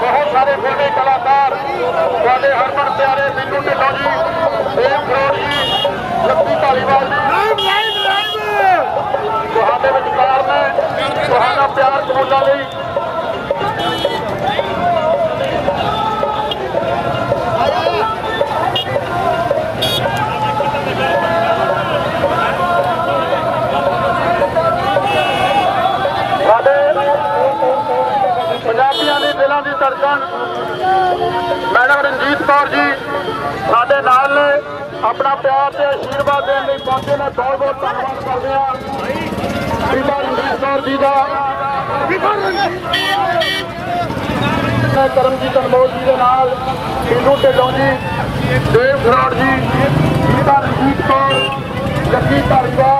ਬਹੁਤ ਸਾਰੇ ਫਿਲਮੀ ਕਲਾਕਾਰ ਤੁਹਾਡੇ ਹਰਮਨ ਪਿਆਰੇ ਬਿੰਦੂ ਢਿੱਲੋਂ ਜੀ ਪ੍ਰੇਮ ਫਰੋੜ ਜੀ ਲੱਭੀ ਧਾਲੀਵਾਲ ਜੀ। ਤੁਹਾਡੇ ਵਿਚਕਾਰ ਮੈਂ ਤੁਹਾਡਾ ਪਿਆਰ ਕਬੂਲਾਂ ਲਈ ਪੰਜਾਬੀਆਂ ਦੇ ਦਿਲਾਂ ਦੀ ਧੜਕਣ। ਮੈਡਮ ਰਣਜੀਤ ਕੌਰ ਜੀ, ਸਾਡੇ ਨਾਲ ਨੇ। ਆਪਣਾ ਪਿਆਰ ਤੇ ਆਸ਼ੀਰਵਾਦ ਦੇਣ ਲਈ ਪਹੁੰਚੇ ਨੇ। ਬਹੁਤ ਬਹੁਤ ਧੰਨਵਾਦ ਕਰਦੇ ਆ ਬੀਬਾ ਰਣਜੀਤ ਕੌਰ ਜੀ ਦਾ। ਬੀਬਾ ਰਣਜੀਤ ਕਰਮਜੀਤ ਅਨਮੋਲ ਜੀ ਦੇ ਨਾਲ ਇੰਦੂ ਢਿੱਲੋਂ ਜੀ, ਦੇਵ ਖਰਾੜ ਜੀ ਬੀਬਾ ਰਣਜੀਤ ਕੌਰ, ਜੱਗੀ ਧਾਰੀਵਾਲ।